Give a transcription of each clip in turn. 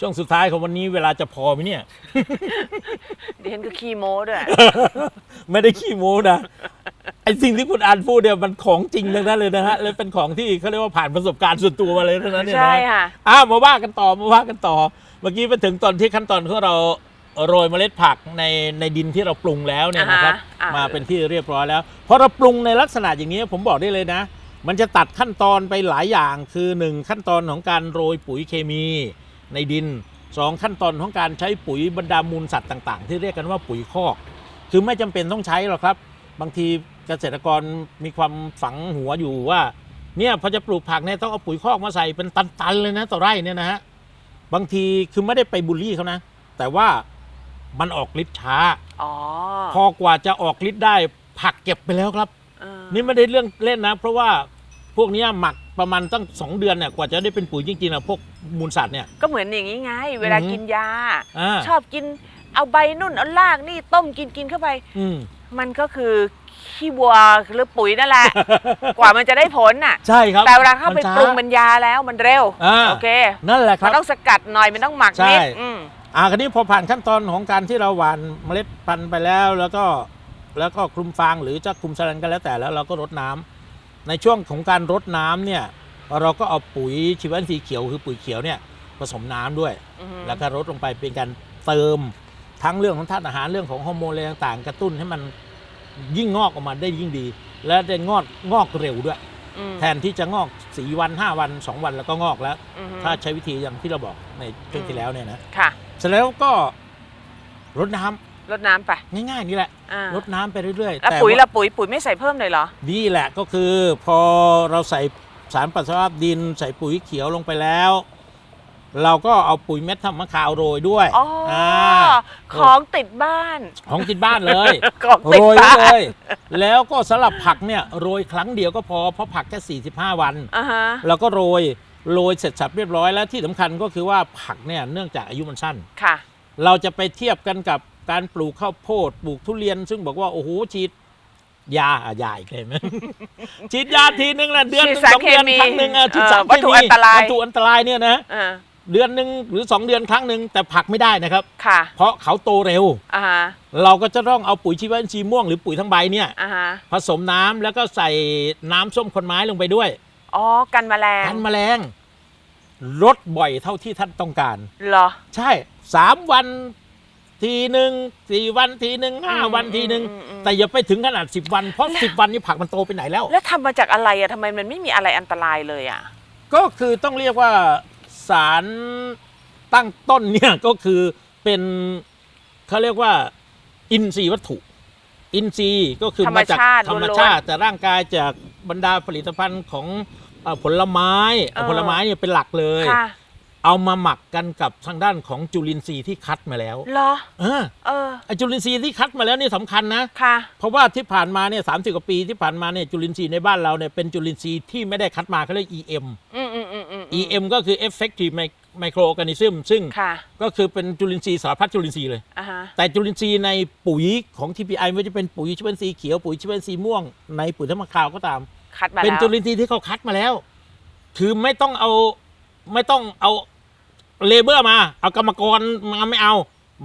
ช่วงสุดท้ายของวันนี้เวลาจะพอไหมเนี่ยดิฉันก็ขี้โม้ด้วย ไม่ได้ขี้โม้นะไอสิ่งที่คุณอ่านพูดเนี่ยมันของจริงทั้งนั้นเลยนะฮะและเป็นของที่เขาเรียกว่าผ่านประสบการณ์ส่วนตัวมาเลยทั้งนั้นเนี่ยนะใช่ค่ะ อ้าวมาว่ากันต่อมาว่ากันต่อ เมื่อกี้ไปถึงตอนที่ขั้นตอนของเราโรยเมล็ดผักในในดินที่เราปรุงแล้วเนี่ยนะครับ อ่าฮะอ่ามมาเป็นที่เรียบร้อยแล้วพอเราปรุงในลักษณะอย่างนี้ผมบอกได้เลยนะ มันจะตัดขั้นตอนไปหลายอย่างคือหนึ่งขั้นตอนของการโรยปุ๋ยเคมี ในดินสองขั้นตอนของการใช้ปุ๋ยบรรดามูลสัตว์ต่าง ๆ ที่เรียกกันว่าปุ๋ยคอก คือไม่จำเป็นต้องใช้หรอกครับ บางทีเกษตรกรมีความฝังหัวอยู่ว่าเนี่ยพอจะปลูกผักเนี่ยต้องเอาปุ๋ยคอกมาใส่เป็นตันๆเลยนะต่อไร่เนี่ยนะฮะบางทีคือไม่ได้ไปบูลลี่เขานะ แต่ว่ามันออกฤทธิ์ช้าอ๋อพอกว่าจะออกฤทธิ์ได้ผักเก็บไปแล้วครับเออนี่ไม่ได้เรื่องเล่นนะ เพราะว่า พวกเนี้ยหมักประมาณตั้งสองเดือนเนี่ยกว่าจะได้เป็นปุ๋ยจริงๆนะพวกมูลสัตว์เนี่ย ก็เหมือนอย่างนี้ไง เวลาอือหือกินยา อ่าชอบกินเอาใบนุ่นเอารากนี่ต้มกินกินเข้าไป อืม มันก็คือขี้วัวหรือปุ๋ยนั่นแหละ กว่ามันจะได้ผลน่ะ ใช่ครับแต่เวลาเข้าไปนช้ปรุงเป็นยาแล้วมันเร็ว อ่าโอเค นั่นแหละคมัรันบ ต้องสกัดหน่อยมันต้องหมักนิดใช่ อืม อ่าคราวนี้พอผ่านขั้นตอนของการที่เราหว่านเมล็ดพันธุ์ไปแล้ว แล้วก็แล้วก็คลุมฟางหรือจะคลุมสลันกันแล้วแต่แล้วเราก็รดน้ำ ในช่วงของการรดน้ำเนี่ยเราก็เอาปุ๋ยชีวอินทรีย์เขียวคือปุ๋ยเขียวเนี่ยผสมน้ำด้วยอือฮึแล้วก็รดลงไปเป็นการเติมทั้งเรื่องของธาตุอาหารเรื่องของฮอร์โมนอะไรต่างๆ กระตุ้นให้มันยิ่งงอกออกมาได้ยิ่งดี และได้งอกงอกเร็วด้วยอืมแทนที่จะงอกสี่วันห้าวันสองวันแล้วก็งอกแล้วอือฮึถ้าใช้วิธีอย่างที่เราบอกในช่วงที่แล้วเนี่ยนะค่ะเสร็จแล้วก็รดน้ำ รดน้ำไป ง่ายๆนี่แหละอ่ารดน้ำไปเรื่อยๆแล้วแต่ปุ๋ยว่าละปุ๋ยปุ๋ยไม่ใส่เพิ่มเลยเหรอ นี่แหละก็คือพอเราใส่สารปัสสาวะดิน ใส่ปุ๋ยเขียวลงไปแล้ว เราก็เอาปุ๋ยเม็ดทำมะขาวโรยด้วยอ๋ออาของติดบ้าน ของติดบ้านเลย ของโรติดยไว้บ้านเลยแล้วก็สำหรับผักเนี่ยโรยครั้งเดียวก็พอเพราะผักแค่45 วัน อ่าฮะเราก็โรยโรยเสร็จสับเรียบร้อยแล้วที่สำคัญก็คือว่าผักเนี่ยเนื่องจากอายุมันสั้น ค่ะ เราจะไปเทียบกันกับ การปลูกข้าวโพดปลูกทุเรียน ซึ่งบอกว่าโอ้โหฉีดยาอะยาอีกเลยไหมฉีดยาทีนึงละเดือนหนึ่งฉีดสารสองเดือนเคมีครั้งหนึ่งอะฉีดเอ่อสารเควัตถุมีอันตรายวัตถุอันตรายเนี่ยนะอ่าเดือนหนึ่งหรือสองเดือนครั้งหนึ่งแต่ผักไม่ได้นะครับค่ะเพราะเขาโตเร็วอ่าฮะเราก็จะต้องเอาปุ๋ยชีวอินทรีย์ม่วงหรือปุ๋ยทั้งใบเนี่ยอ่าฮะผสมน้ำแล้วก็ใส่น้ำส้มคนไม้ลงไปด้วย อ๋อ กันแมลง กันแมลงลดบ่อยเท่าที่ท่านต้องการ เหรอ ใช่สามวัน ทีหนึ่งสี่วันทีหนึ่งห้าอืมวันทีหนึ่งอืมอืมแต่อย่าไปถึงขนาดสิบวันเพราะสิบวันนี้ผักมันโตไปไหนแล้ว แล้วทำมาจากอะไรอะทำไมมันไม่มีอะไรอันตรายเลยอะก็คือต้องเรียกว่าสารตั้งต้นเนี่ยก็คือเป็นเขาเรียกว่า อินทรีย์วัตถุ อินทรีย์ก็คือธรรมมาจากชาติธรรมล้วนๆชาติแต่ร่างกายจากบรรดาผลิตภัณฑ์ของเอ่อผลไม้เอ่อเออผลไม้เนี่ยเป็นหลักเลยค่ะ เอามาหมักกันกับทางด้านของจุลินทรีย์ที่คัดมาแล้วเหรอ เออเออ ไอจุลินทรีย์ที่คัดมาแล้วนี่สำคัญนะ ค่ะ เพราะว่าที่ผ่านมาเนี่ยสามสิบกว่าปีที่ผ่านมาเนี่ยจุลินทรีย์ในบ้านเราเนี่ยเป็นจุลินทรีย์ที่ไม่ได้คัดมาเขาเรียก EM อืมอืมอืมอืม EM ก็คือ effective Mi- microorganism ซึ่งค่ะก็คือเป็นจุลินทรีย์สารพัดจุลินทรีย์เลย อ่าฮะ แต่จุลินทรีย์ในปุ๋ยของ TPI ไม่ว่าจะเป็นปุ๋ยชีวอินทรีย์เขียวปุ๋ยชีวอินทรีย์ม่วง ในปุ๋ยธรรมคาวก็ตาม คัดมาเป็นแล้วจุลินทรีย์ที่เขาคัดมาแล้ว คือไม่ต้องเอาไม่ต้องเอา เลเบอร์มา เอากรรมกรมาไม่เอา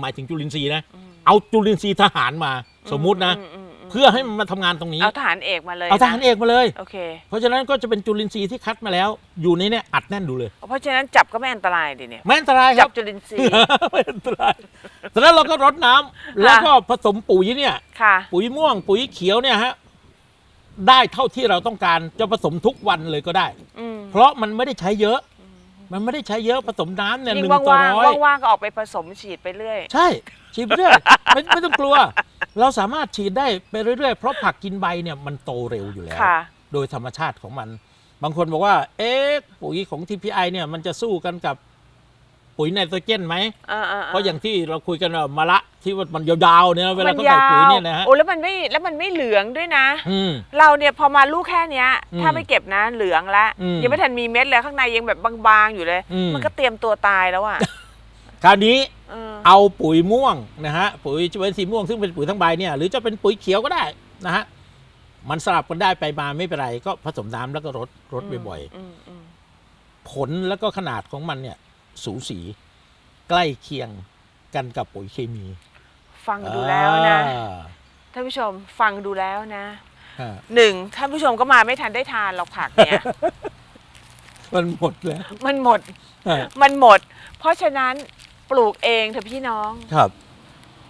หมายถึงจุลินทรีย์นะ เอาจุลินทรีย์ทหารมา สมมุตินะอืมอืมอืมเพื่อให้มันมาทำงานตรงนี้ เอาทหารเอกมาเลยเอาทหารนะเอกมาเลยโอเค เพราะฉะนั้นก็จะเป็นจุลินทรีย์ที่คัดมาแล้ว อยู่ในเนี่ยอัดแน่นดูเลย เพราะฉะนั้นจับก็ไม่อันตรายดิเนี่ยไม่อันตรายคจัรับบจุลินทรีย์ไม่อันตรายแต่แล้วเราก็รดน้ำแล้วก็ผสมปุ๋ยเนี่ย ค่ะ ปุ๋ยม่วงปุ๋ยเขียวเนี่ยฮะได้เท่าที่เราต้องการจะผสมทุกวันเลยก็ได้ อืมเพราะมันไม่ได้ใช้เยอะ มันไม่ได้ใช้เยอะผสมน้ำเนี่ยหยิ่นึ่งงต่อว่างร้อยๆว่างๆก็ออกไปผสมฉีดไปเรื่อย ใช่ฉีดไปเรื่อยไม่ไม่ต้องกลัว เราสามารถฉีดได้ไปเรื่อยๆ เพราะผักกินใบเนี่ยมันโตเร็วอยู่แล้ว ค่ะ โดยธรรมชาติของมัน บางคนบอกว่า เอ๊ะปุ๋ยของ TPI เนี่ยมันจะสู้กันกับปุ๋ยไนโตรเจนไหม อ่าๆๆเพราะอย่างที่เราคุยกันว่ามะละ ที่ว่ามันยาวๆเนี่ยเวลาเขาใส่ปุ๋ยเนี่ยนะฮะโอ้แล้วมันไม่แล้วมันไม่เหลืองด้วยนะ อืม เราเนี่ยพอมาลูกแค่เนี้ย อืมถ้าไม่เก็บนะเหลืองละอืมยังไม่ทันมีเม็ดเลยข้างในยังแบบบางๆอยู่เลย อืม มันก็เตรียมตัวตายแล้วอะคราวนี้เออเอาปุ๋ยม่วงนะฮะปุ๋ยชีวอินทรีย์ม่วงซึ่งเป็นปุ๋ยทั้งใบเนี่ยหรือจะเป็นปุ๋ยเขียวก็ได้นะฮะมันสลับกันได้ไปมาไม่เป็นไรก็ผสมน้ำแล้วก็รดรดบ่อยมอืมๆผลแล้วก็ขนาดของมันเนี่ย สูสีใกล้เคียงกันกับปุ๋ยเคมี ฟังดูแล้วนะอ่าท่านผู้ชมฟังดูแล้วนะฮะหนึ่งท่านผู้ชมก็มาไม่ทันได้ทานหรอกผักเนี่ย มันหมดแล้ว มันหมดฮะมันหมด เพราะฉะนั้นปลูกเองเถอะพี่น้องครับ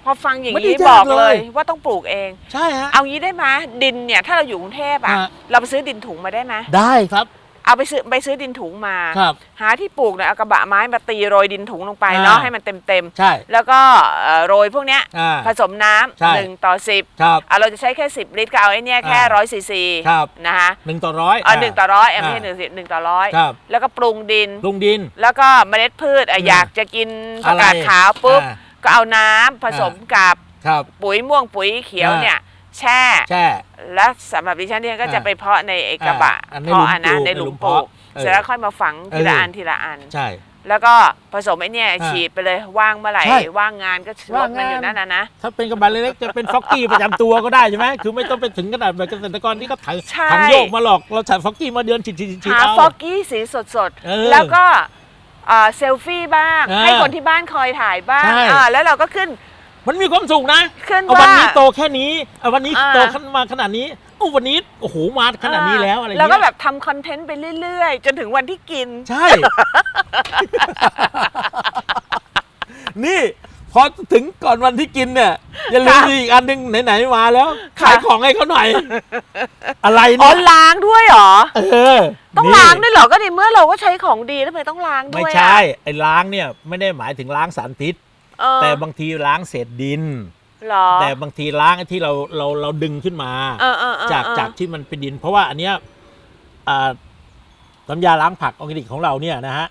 พอฟังอย่างไม่ได้นี้ยากบอกเลยเลยว่าต้องปลูกเอง ใช่ฮะ เอางี้ได้ไหมดินเนี่ย ถ้าเราอยู่กรุงเทพอะฮะเราไปซื้อดินถุงมาได้ไหมได้ครับ เอาไปซื้อไปซื้อดินถุงมา ครับ หาที่ปลูกเนี่ยเอากระบะไม้มาตีโรยดินถุงลงไปอ่าเนาะให้มันเต็มเต็มๆ ใช่ แล้วก็เอ่อโรยพวกเนี้ยอ่าผสมน้ใช่ำหนึ่งต่อสิบครับ อะเราจะใช้แค่สิบลิตรก็เอาไอ้เนี่ยแค่อ่าร้อยซีซีครับ นะคะหนึ่งต่อร้อยเอาหนึ่งต่อร้อยเอาไม่าใช่หนึ่งสิบหนึ่งต่อร้อยครับแล้วก็ปรุงดิน ลงดิน แล้วก็เมล็ดพืชอะอืมอยากจะกินผักกาดอะไรขาวปุ๊บ อ่าก็เอาน้ำผสมกับครับ ปุ๋ยม่วงปุ๋ยเขียวอ่าเนี่ย แช่ แช่ แล้วสำหรับดิฉันเนี่ยก็จะอ่าไปเพาะในไอ้กระบะอ่าอันในเพาะอันนะหลุมปลูกในหลุมในหลุมปลูกเพาะเออเสร็จแล้วค่อยมาฝังทีละเอออั อันทีละอัน ใช่ แล้วก็ผสมไอ้เนี่ยอ่าฉีดไปเลยว่างเมื่อไหร่ใช่ว่างงานก็ลว่าดงมันงานอยู่นั่นนะนะ ถ้าเป็นกระบะเล็กๆจะเป็นฟ็อกกี้ประจำตัวก็ได้ใช่ไหมคือไม่ต้องไปถึงขนาดแบบเกษตรกรที่เขาถังใช่ ถังโยกมาหลอกเราใส่ฟ็อกกี้มาเดือนฉีดฉีดฉีดหาเอา ฟอกกี้สีสดเออๆแล้วก็เอ่อเซลฟี่บ้างอ่าให้คนที่บ้านคอยถ่ายบ้างใช่ อ่าแล้วเราก็ขึ้น มันมีความสุขนะขึ้นเอาว่าวันนี้โตแค่นี้เอาวันนี้อ่า โตขึ้นมาขนาดนี้โอ้วันนี้โอ้โหมาขนาดนี้แล้วอะไรแล้วเงี้ก็ยแบบทำคอนเทนต์ไปเรื่อยๆ จนถึงวันที่กิน ใช่ นี่พอถึงก่อนวันที่กินเนี่ย อย่าลืมค่ะ อีกอันหนึงไหนๆมาแล้วค่ะขายของให้เขาหน่อย อะไรอ๋อเนี่ยล้างด้วยเหรอ เออต้องนี่ล้างด้วยเหรอก็ในเมื่อเราก็ใช้ของดีแล้วทำไมต้องล้างด้วยไม่อะ ใช่ ไอ้ล้างเนี่ย ไม่ได้หมายถึงล้างสารพิษ เออแต่บางทีล้างเศษดิน เหรอแต่บางทีล้างไอ้ที่เราเราเราดึงขึ้นมา เออเออเออจากเออจากที่มันเป็นดิน เพราะว่าอันเนี้ยอ่าน้ำยาล้างผักออร์แกนิกของเราเนี่ยนะฮะ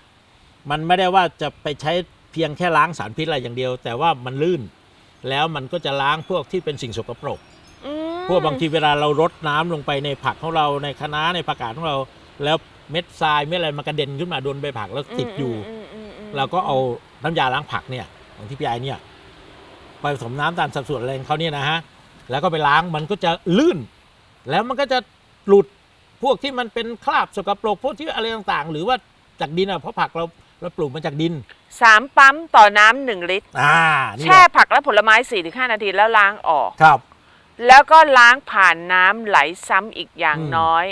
มันไม่ได้ว่าจะไปใช้เพียงแค่ล้างสารพิษอะไรอย่างเดียว แต่ว่ามันลื่น แล้วมันก็จะล้างพวกที่เป็นสิ่งสกปรก อืมพวกบางทีเวลาเรารดน้ำลงไปในผักของเราในคะน้าในผักกาดของเรา แล้วเม็ดทรายเม็ดอะไรมันกระเด็นขึ้นมาโดนใบผักแล้วติดอยู่ มมอืมอืมเราก็เอาน้ำยาล้างผักเนี่ย ของที่พี่ไอเนี่ยไปผสมน้ำตามสัดส่วนอะไรของเขาเนี่ยนะฮะแล้วก็ไปล้างมันก็จะลื่น แล้วมันก็จะหลุดพวกที่มันเป็นคราบสกปรกพวกที่อะไรต่างๆ หรือว่าจากดินอะเพราะผักเราเราปลูกมาจากดินสามปั๊มต่อน้ำหนึ่งลิตรอ่านี่แช่แหละผักและผลไม้4ี่ถึงห้านาทีแล้วล้างออกครับ แล้วก็ล้างผ่านน้ำไหลซ้ำอีกอย่างอืมน้อย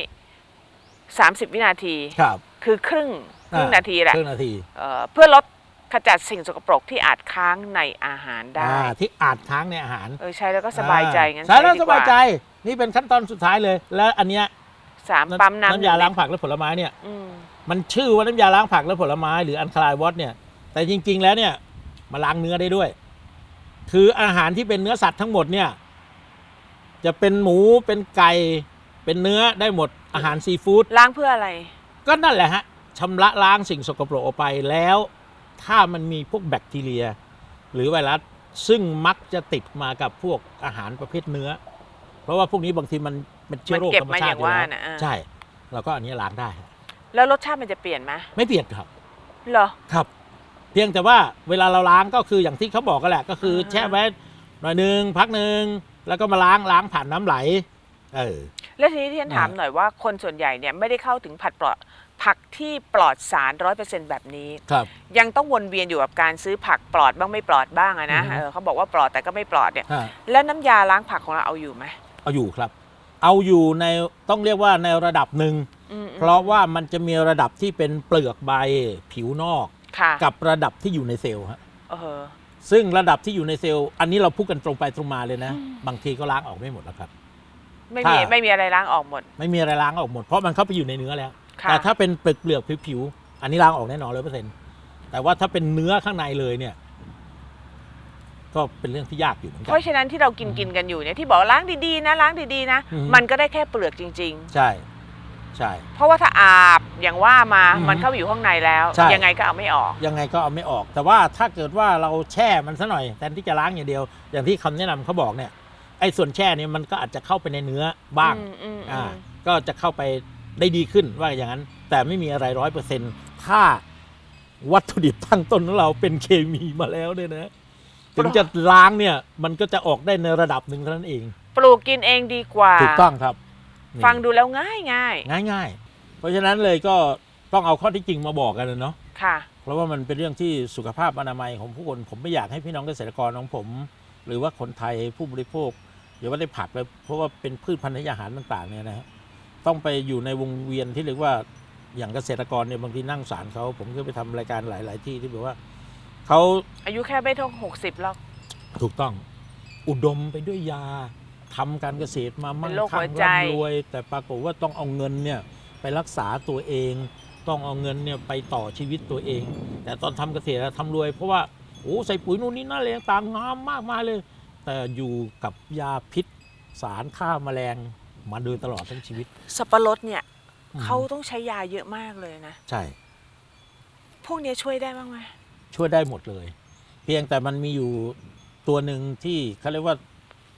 30วินาทีครับ คือครึ่งครึ่งอ่นาทีแหละครึ่งนาทีเอ่อเพื่อลด ขจัดสิ่งสกปรกที่อาจค้างในอาหารได้ อ่าที่อาจค้างในอาหารเออใช้แล้วก็สบายใจงั้นใช่แล้วดีสกว่บายใจนี่เป็นขั้นตอนสุดท้ายเลย แล้วอันเนี้ยสามปั๊มน้ำน้ำยาล้างผักและผลไม้เนี่ย อืมมันชื่อว่าน้ำยาล้างผักและผลไม้หรืออันคลายวอตเนี่ย แต่จริง ๆ แล้วเนี่ยมาล้างเนื้อได้ด้วย คืออาหารที่เป็นเนื้อสัตว์ทั้งหมดเนี่ย จะเป็นหมูเป็นไก่เป็นเนื้อได้หมดอาหารซีฟู้ดล้างเพื่ออะไร ก็นั่นแหละฮะชำระล้างสิ่งสกปรกออกไปแล้ว ถ้ามันมีพวกแบคทีเรีย หรือไวรัสซึ่งมักจะติดมากับพวกอาหารประเภทเนื้อ เพราะว่าพวกนี้บางทีมันเป็นเชื้อโรคมันเก็บธรรมมาชาอติย่างอยู่ว่าแล้วน่ะอ่าใช่ เราก็อันนี้ล้างได้ฮะแล้วรสชาติมันจะเปลี่ยนไหมไม่เปลี่ยนครับเหรอครับ เพียงแต่ว่าเวลาเราล้างก็คืออย่างที่เขาบอกกันแหละ ก็คืออ่าฮะแช่ไว้หน่อยหนึ่งพักหนึ่งแล้วก็มาล้างล้างผ่านน้ำไหล เออ แล้วทีนี้ที่ฉันถามอ่าหน่อยว่าคนส่วนใหญ่เนี่ยไม่ได้เข้าถึงผัดปลอดผักที่ปลอดสารร้อยเปอร์เซ็นต์แบบนี้ ครับ ยังต้องวนเวียนอยู่กับการซื้อผักปลอดบ้างไม่ปลอดบ้างอะนะอือฮึ เออเขาบอกว่าปลอดแต่ก็ไม่ปลอดเนี่ย ฮะแล้วน้ำยาล้างผักของเราเอาอยู่ไหมเอาอยู่ครับ เอาอยู่ในต้องเรียกว่าในระดับหนึ่ง อืมเพราะว่ามันจะมีระดับที่เป็นเปลือกใบผิวนอก ค่ะกับระดับที่อยู่ในเซลล์ฮะเออ ซึ่งระดับที่อยู่ในเซลล์ อันนี้เราพูดกันตรงไปตรงมาเลยนะ บางทีก็ล้างออกไม่หมดแล้วครับ ไม่ถ้ามีไม่มีอะไรล้างออกหมด ไม่มีอะไรล้างออกหมดเพราะมันเข้าไปอยู่ในเนื้อแล้ว ค่ะ แต่ถ้าเป็นเปลือกเปลือกผิวๆอันนี้ล้างออกแน่นอนร้อยเปอร์เซ็นต์แต่ว่าถ้าเป็นเนื้อข้างในเลยเนี่ย ก็เป็นเรื่องที่ยากอยู่เหมือนกัเพราะฉะนั้นที่เรากินกินกันอยู่เนี่ยที่บอกล้างดีๆนะล้างดีๆนะ อือฮึมันก็ได้แค่เปลือกจริง ใช่ ใช่ ๆ เพราะว่าถ้าอาบอย่างว่ามาอือฮึมันเข้าไปอยู่ข้างในแล้ว ใช่ ยังไงก็เอาไม่ออก ยังไงก็เอาไม่ออก แต่ว่าถ้าเกิดว่าเราแช่มันซะหน่อยแทนที่จะล้างอย่างเดียว อย่างที่คำแนะนำเขาบอกเนี่ย ไอ้ส่วนแช่เนี่ยมันก็อาจจะเข้าไปในเนื้อบ้างอืมอืมอ่าอืมก็จะเข้าไปได้ดีขึ้นว่าอย่างนั้น แต่ไม่มีอะไรร้อยเปอร์เซ็นต์ถ้าวัตถุดิบตั้งต้นของเราเป็นเคมีมาแล้วเนี่ยนะ ถึงจะล้างเนี่ย มันก็จะออกได้ในระดับหนึ่งเท่านั้นเอง ปลูกกินเองดีกว่า ถูกต้องครับนี่ฟังดูแล้วง่ายง่ายง่ายๆเพราะฉะนั้นเลยก็ต้องเอาข้อที่จริงมาบอกกันนะเนาะๆค่ะ เพราะว่ามันเป็นเรื่องที่สุขภาพอนามัยของผู้คน ผมไม่อยากให้พี่น้องเกษตรกรของผม หรือว่าคนไทยผู้บริโภค อย่าว่าได้ผักเลยเพราะว่าเป็นพืชพันธุ์อาหารต่างๆเนี่ยนะฮะต้องไปอยู่ในวงเวียนที่เรียกว่าอย่างเกษตรกรเนี่ยบางทีนั่งสารเขาผมก็ไปทำรายการหลาย ๆ ที่ที่แบบว่าเขาอายุแค่ไม่ถึงหกสิบหรอกถูกต้อง อุดมไปด้วยยาทำการเกษตรมามั่งเป็นโรคหัคั่วงใจร่ำรวย แต่ปรากฏว่าต้องเอาเงินเนี่ยไปรักษาตัวเอง ต้องเอาเงินเนี่ยไปต่อชีวิตตัวเอง แต่ตอนทำเกษตรอะทำรวย เพราะว่าโอ้ใส่ปุ๋ยนู่นนี่นั่นอะไรต่างๆงามมากมายเลย แต่อยู่กับยาพิษ สารฆ่าแมลงมาโดยตลอดทั้งชีวิต สับปะรดเนี่ยอืม เขาต้องใช้ยาเยอะมากเลยนะ ใช่ พวกเนี้ยช่วยได้บ้างไหมช่วยได้หมดเลย เพียงแต่มันมีอยู่ตัวหนึ่งที่เขาเรียกว่า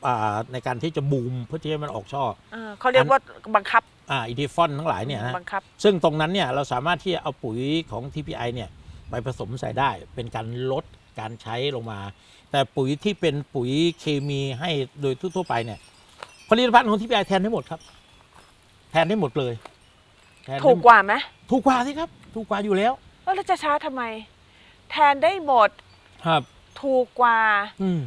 อ่าในการที่จะบูมเพื่อที่ให้มันออกช่อเออเขาเรียกว่าบังคับอ่าอีทีฟอนทั้งหลายเนี่ยนะบังคับ ซึ่งตรงนั้นเนี่ยเราสามารถที่จะเอาปุ๋ยของ TPI เนี่ยไปผสมใส่ได้เป็นการลด การใช้ลงมา แต่ปุ๋ยที่เป็นปุ๋ยเคมีให้โดยทั่วๆไปเนี่ยผลิตภัณฑ์ของ TPI แทนได้หมดครับ แทนได้หมดเลยแทนได้ถูกกว่าไหมถูกกว่าสิครับ ถูกกว่าอยู่แล้วเออแล้วจะช้าทำไม แทนได้หมดครับ ถูกกว่า อืม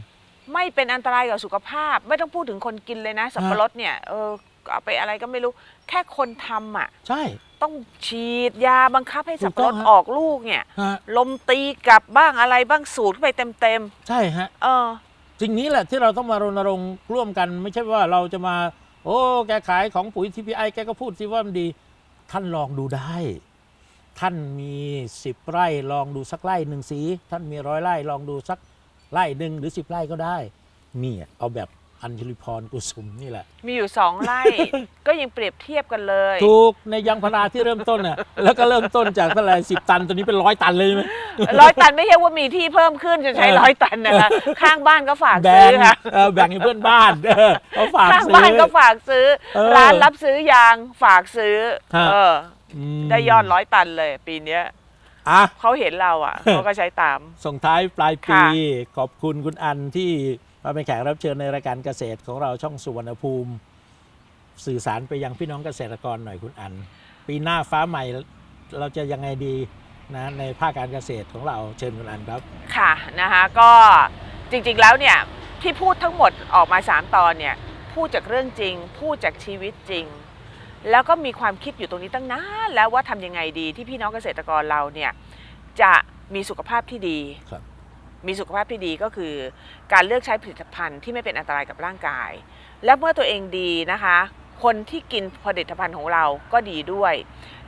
ไม่เป็นอันตรายกับสุขภาพ ไม่ต้องพูดถึงคนกินเลยนะสับปะรดเนี่ยเออเอาไปอะไรก็ไม่รู้ แค่คนทำอะ ใช่ ต้องฉีดยาบังคับให้สับปะรดถูกต้องฮะ ออกลูกเนี่ย ฮะลมตีกลับบ้างอะไรบ้างสูดเข้าไปเต็มใช่ฮะ ๆเออ สิ่งนี้แหละที่เราต้องมารณรงค์ร่วมกัน ไม่ใช่ว่าเราจะมา โอ้แกขายของปุ๋ย TPI แกก็พูดสิว่ามันดี ท่านลองดูได้ ท่านมีสิบไร่ลองดูสักไร่หนึ่งสี ท่านมีร้อยไร่ลองดูสักไร่หนึ่งหรือสิบไร่ก็ได้ นี่เอาแบบ อัญชลิพรกุสุมนี่แหละ มีอยู่สองไร่ ก็ยังเปรียบเทียบกันเลยถูกในยางพาราที่เริ่มต้นน่ะแล้วก็เริ่มต้นจากเท่าไหร่สิบตันตัวนี้เป็นร้อยตันเลยใช่ไหม ร้อยตันไม่ใช่ว่ามีที่เพิ่มขึ้นจะใช้เออร้อยตันนะคะข้างบ้านก็ฝากแบ่ซื้งอค่ะเออแบ่งให้เพื่อนบ้านเออเขาฝากข้างซื้อ บ้านก็ฝากซื้อ เออร้านรับซื้อยางฝากซื้อ ฮะ เออ มได้ยอดร้อยตันเลย ปีเนี้ยอะ เขาเห็นเราอะ เขาก็ใช้ตาม ส่งท้ายปลายปี ค่ะขอบคุณคุณอันที่ มาเป็นแขกรับเชิญในรายการเกษตรของเราช่องสุวรรณภูมิ สื่อสารไปยังพี่น้องเกษตรกรหน่อยคุณอัน ปีหน้าฟ้าใหม่เราจะยังไงดีนะในภาคการเกษตรของเราเชิญคุณอันครับ ค่ะนะคะก็จริงๆแล้วเนี่ยที่พูดทั้งหมดออกมา 3 ตอนเนี่ยพูดจากเรื่องจริง พูดจากชีวิตจริง แล้วก็มีความคิดอยู่ตรงนี้ตั้งนานแล้วว่าทำยังไงดีที่พี่น้องเกษตรกรเราเนี่ยจะมีสุขภาพที่ดีครับ มีสุขภาพที่ดีก็คือ การเลือกใช้ผลิตภัณฑ์ที่ไม่เป็นอันตรายกับร่างกาย และเมื่อตัวเองดีนะคะ คนที่กินผลิตภัณฑ์ของเราก็ดีด้วย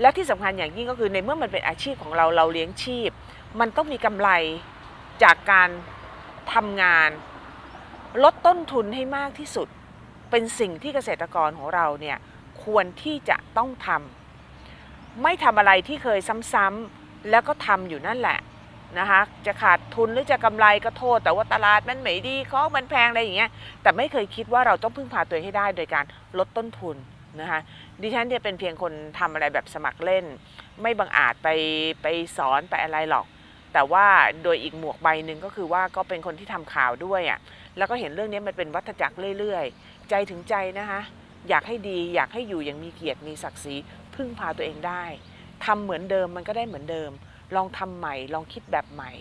และที่สำคัญอย่างยิ่งก็คือในเมื่อมันเป็นอาชีพของเราเราเลี้ยงชีพ มันต้องมีกำไรจากการทำงาน ลดต้นทุนให้มากที่สุด เป็นสิ่งที่เกษตรกรของเราเนี่ยควรที่จะต้องทำไม่ทำอะไรที่เคยซ้ำๆแล้วก็ทำอยู่นั่นแหละ นะคะจะขาดทุนหรือจะกำไรก็โทษ แต่ว่าตลาดมันไม่ดีของมันแพงอะไรอย่างเงี้ยแต่ไม่เคยคิดว่าเราต้องพึ่งพาตัวเองให้ได้โดยการลดต้นทุนนะคะดิฉันเนี่ยเป็นเพียงคนทำอะไรแบบสมัครเล่น ไม่บังอาจไปไปสอนไปอะไรหรอก แต่ว่าโดยอีกหมวกใบหนึ่งก็คือว่าก็เป็นคนที่ทำข่าวด้วยอะ่ะแล้วก็เห็นเรื่องนี้มันเป็นวัฏจักรเรื่อยๆ ใจถึงใจนะคะอยากให้ดีอยากให้อยู่อย่างมีเกียรติมีศักดิ์ศรีพึ่งพาตัวเองได้ทำเหมือนเดิมมันก็ได้เหมือนเดิม ลองทำใหม่ ลองคิดแบบใหม่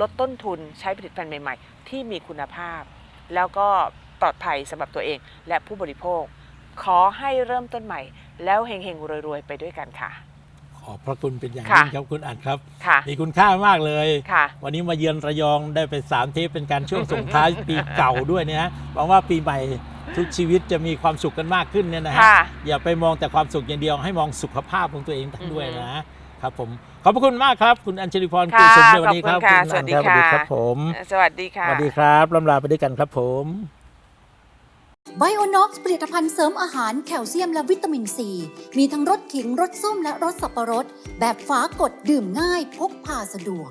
ลดต้นทุนใช้ผลิตภัณฑ์ใหม่ ๆ ที่มีคุณภาพ แล้วก็ปลอดภัยสำหรับตัวเองและผู้บริโภค ขอให้เริ่มต้นใหม่ แล้วเฮงๆรวยๆ ไปด้วยกันค่ะ ขอบพระคุณเป็นอย่างค่ะยิ่งครับคุณอันครับ ค่ะ มีคุณค่ามากเลย ค่ะ วันนี้มาเยือนระยองได้ไปสามเทปเป็นการช่วงส่งท้าย ปีเก่าด้วยเนี่ยนะหวังว่าปีใหม่ทุกชีวิตจะมีความสุขกันมากขึ้นเนี่ยนะฮะค่ะ อย่าไปมองแต่ความสุขอย่างเดียวให้มองสุขภาพของตัวเองด้วยอือฮึนะ ครับผมขอบพระคุณมากครับ คุณอัญชลิพรค่ะกุศลในวันนี้ครับขอบคุณค่ะณสวัสดีอัญค่ะ ครับผมสวัสดีค่ะ สวัสดีครับลำลาไปด้วยกันครับผม ไบโอน็อกผลิตภัณฑ์เสริมอาหารแคลเซียมและวิตามินซี มีทั้งรสขิงรสส้มและรสสับปะรด แบบฝากดดื่มง่ายพกพาสะดวก